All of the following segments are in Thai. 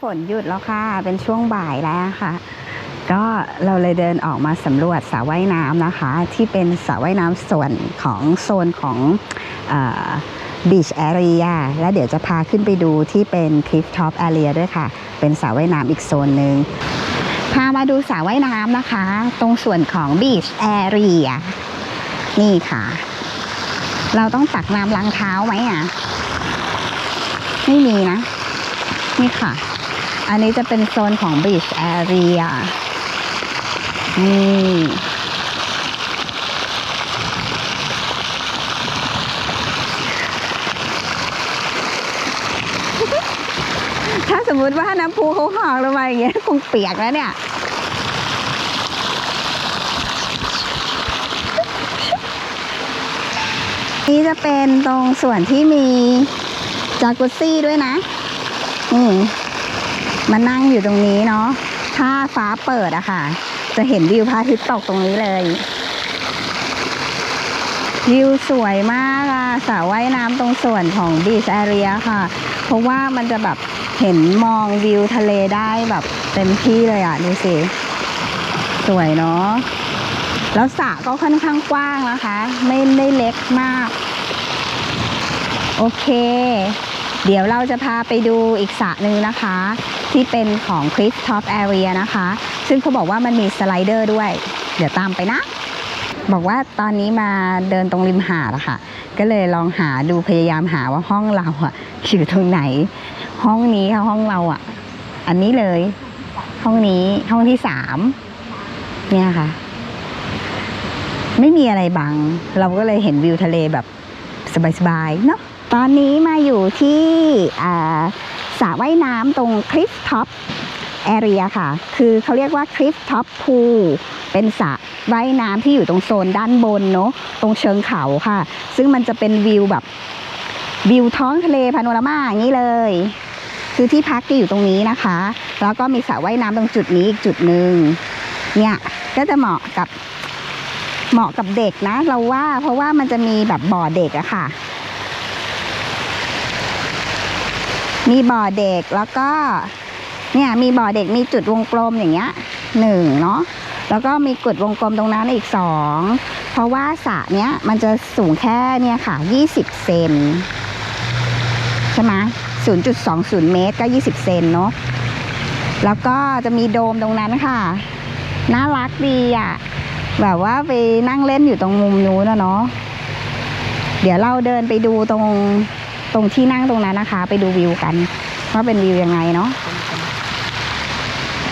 ฝนหยุดแล้วค่ะ เป็นช่วงบ่ายแล้วค่ะ ก็เราเลยเดินออกมาสำรวจสระว่ายน้ำนะคะ ที่เป็นสระว่ายน้ำส่วนของโซนของบีชแอเรียแล้วเดี๋ยวจะพาขึ้นไปดูที่เป็นคลิฟท็อปแอเรียด้วยค่ะ เป็นสระว่ายน้ำอีกโซนหนึ่งพามาดูสระว่ายน้ำนะคะ ตรงส่วนของบีชแอเรียนี่ค่ะ เราต้องตักน้ำล้างเท้าไหมอะ ไม่มีนะ นี่ค่ะ อันนี้จะเป็นโซนของ Beach Area นี่ถ้าสมมุติว่าน้ำพุเขาหอกลงมาอย่างเงี้ยคงเปียกแล้วเนี่ยนี่จะเป็นตรงส่วนที่มีจากุซี่ด้วยนะ อืม มานั่งอยู่ตรงนี้เนาะ ถ้าฟ้าเปิดอะค่ะ จะเห็นวิวพระอาทิตย์ตกตรงนี้เลย วิวสวยมากอะสระว่ายน้ำตรงส่วนของบีชแอเรียค่ะ เพราะว่ามันจะแบบเห็นมองวิวทะเลได้แบบเต็มที่เลยอะดูสิ สวยเนาะ แล้วสระก็ค่อนข้างกว้างนะคะ ไม่ได้เล็กมาก โอเคเดี๋ยวเราจะพาไปดูอีกสระหนึ่งนะคะ ที่เป็นของ Cliff Top Area นะคะ ซึ่งเขาบอกว่ามันมีสไลเดอร์ด้วย เดี๋ยวตามไปนะ บอกว่าตอนนี้มาเดินตรงริมหาดอะค่ะ ก็เลยลองหาดูพยายามหาว่าห้องเราอะอยู่ตรงไหน ห้องนี้ค่ะห้องเราอะอันนี้เลย ห้องนี้ห้องที่สามเนี่ยค่ะ ไม่มีอะไรบัง เราก็เลยเห็นวิวทะเลแบบสบายๆเนาะตอนนี้มาอยู่ที่อ่า สระว่ายน้ำตรงคลิฟท็อปแอเรียค่ะ คือเขาเรียกว่าคลิฟท็อปพูเป็นสระว่ายน้ำที่อยู่ตรงโซนด้านบนเนาะตรงเชิงเขาค่ะ ซึ่งมันจะเป็นวิวแบบวิวท้องทะเลพาโนรามาอย่างนี้เลย คือที่พักที่อยู่ตรงนี้นะคะ แล้วก็มีสระว่ายน้ำตรงจุดนี้อีกจุดหนึ่งเนี่ยก็จะเหมาะกับเหมาะกับเด็กนะ เราว่าเพราะว่ามันจะมีแบบบ่อเด็กอะค่ะ มีบ่อเด็กแล้วก็ เนี่ยมีบ่อเด็กมีจุดวงกลมอย่างเงี้ยหนึ่งเนาะแล้วก็มีกดวงกลมตรงนั้นอีกสองเพราะว่าสระเนี้ยมันจะสูงแค่เนี่ยค่ะยี่สิบเซนใช่ไหมศูนย์จุดสองศูนย์เมตรก็ยี่สิบเซนเนาะแล้วก็จะมีโดมตรงนั้นค่ะ น่ารักดีอะ แบบว่าไปนั่งเล่นอยู่ตรงมุมนู้นนะเนาะเดี๋ยวเราเดินไปดูตรง ตรงที่นั่งตรงนั้นนะคะ ไปดูวิวกันว่าเป็นวิวยังไงเนาะ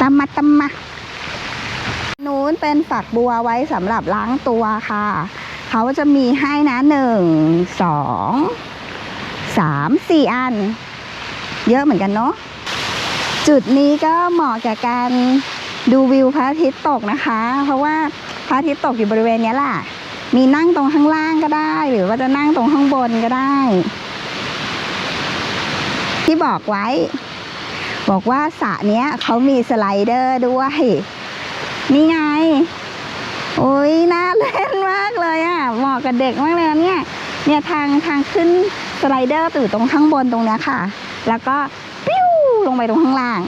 ตามาตามานู้นเป็นฝักบัวไว้สำหรับล้างตัวค่ะ เขาจะมีให้นะหนึ่งสองสามสี่อัน เยอะเหมือนกันเนาะจุดนี้ก็เหมาะแก่การดูวิวพระอาทิตย์ตกนะคะ เพราะว่าพระอาทิตย์ตกอยู่บริเวณนี้แหละมีนั่งตรงข้างล่างก็ได้ หรือว่าจะนั่งตรงข้างบนก็ได้ ที่บอกไว้ บอกว่าสระเนี้ยเขามีสไลเดอร์ด้วย นี่ไง โอ้ยน่าเล่นมากเลยอะ่ะเหมาะกับเด็กมากเลยเนี่ย เนี่ยทางทางขึ้นสไลเดอร์อยู่ตรงข้างบนตรงเนี้ยค่ะ แล้วก็ปิ้วลงไปตรงข้างล่าง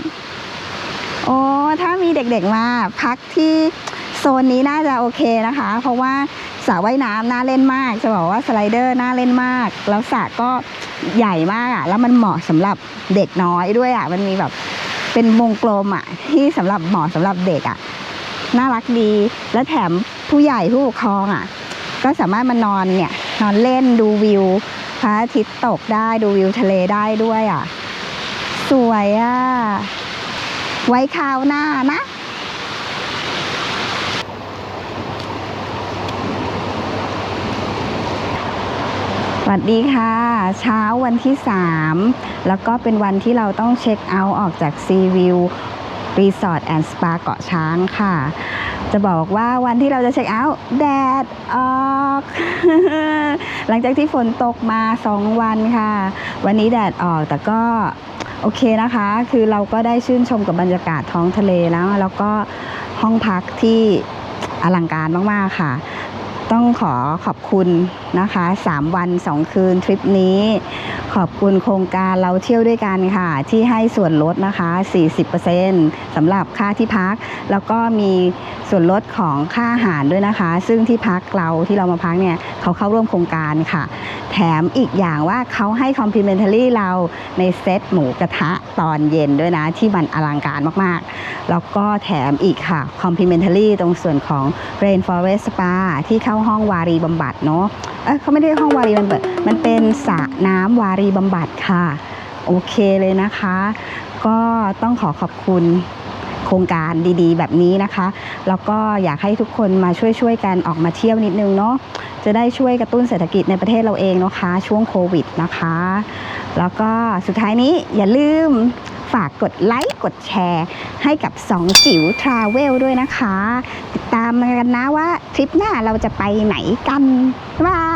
โอ้ถ้ามีเด็กๆมาพักที่ โซนนี้น่าจะโอเคนะคะ เพราะว่าสระว่ายน้ำน่าเล่นมาก จะบอกว่าสไลเดอร์น่าเล่นมาก แล้วสระก็ใหญ่มากอะ่ะ แล้วมันเหมาะสำหรับเด็กน้อยด้วยอะ่ะ มันมีแบบเป็นวงกลมอะ่ะ ที่สำหรับเหมาะสำหรับเด็กอะ่ะ น่ารักดี และแถมผู้ใหญ่ผู้ปกครองอะ ก็สามารถมานอนเนี่ย นอนเล่นดูวิวพระอาทิตย์ตกได้ดูวิวทะเลได้ด้วยอะ สวยอะ ไว้คราวหน้านะ สวัสดีค่ะ เช้าวันที่ 3 แล้วก็เป็นวันที่เราต้องเช็คเอาท์ออกจากซีวิวรีสอร์ทแอนด์สปาเกาะช้างค่ะ จะบอกว่าวันที่เราจะเช็คเอาท์แดดออก หลังจากที่ฝนตกมา 2 วันค่ะ วันนี้แดดออกแต่ก็โอเคนะคะ คือเราก็ได้ชื่นชมกับบรรยากาศท้องทะเลแล้ว แล้วก็ห้องพักที่อลังการมาก ๆ ค่ะ ต้องขอขอบคุณนะคะ 3 วัน 2 คืนทริปนี้ ขอบคุณโครงการเราเที่ยวด้วยกันค่ะ ที่ให้ส่วนลดนะคะ 40%สำหรับค่าที่พัก แล้วก็มีส่วนลดของค่าอาหารด้วยนะคะ ซึ่งที่พักเราที่เรามาพักเนี่ยเขาเข้าร่วมโครงการค่ะ แถมอีกอย่างว่าเขาให้ complimentary เราในเซตหมูกระทะตอนเย็นด้วยนะ ที่มันอลังการมากๆ แล้วก็แถมอีกค่ะ complimentary ตรงส่วนของ rainforest spa ที่เข้าห้องวารีบำบัดเนาะเเขาไม่ได้ห้องวารีบำบัดมันเป็นสระน้ำวารีบำบัดค่ะ โอเคเลยนะคะ ก็ต้องขอขอบคุณโครงการดีๆ แบบนี้นะคะ แล้วก็อยากให้ทุกคนมาช่วยๆกันออกมาเที่ยวนิดนึงเนาะจะได้ช่วยกระตุ้นเศรษฐกิจในประเทศเราเองนะคะ ช่วงโควิดนะคะ แล้วก็สุดท้ายนี้อย่าลืม ฝากกดไลค์กดแชร์ ให้กับสองจิ๋วทราเวลด้วยนะคะ ติดตามกันนะว่าทริปหน้าเราจะไปไหนกัน บ๊ายบาย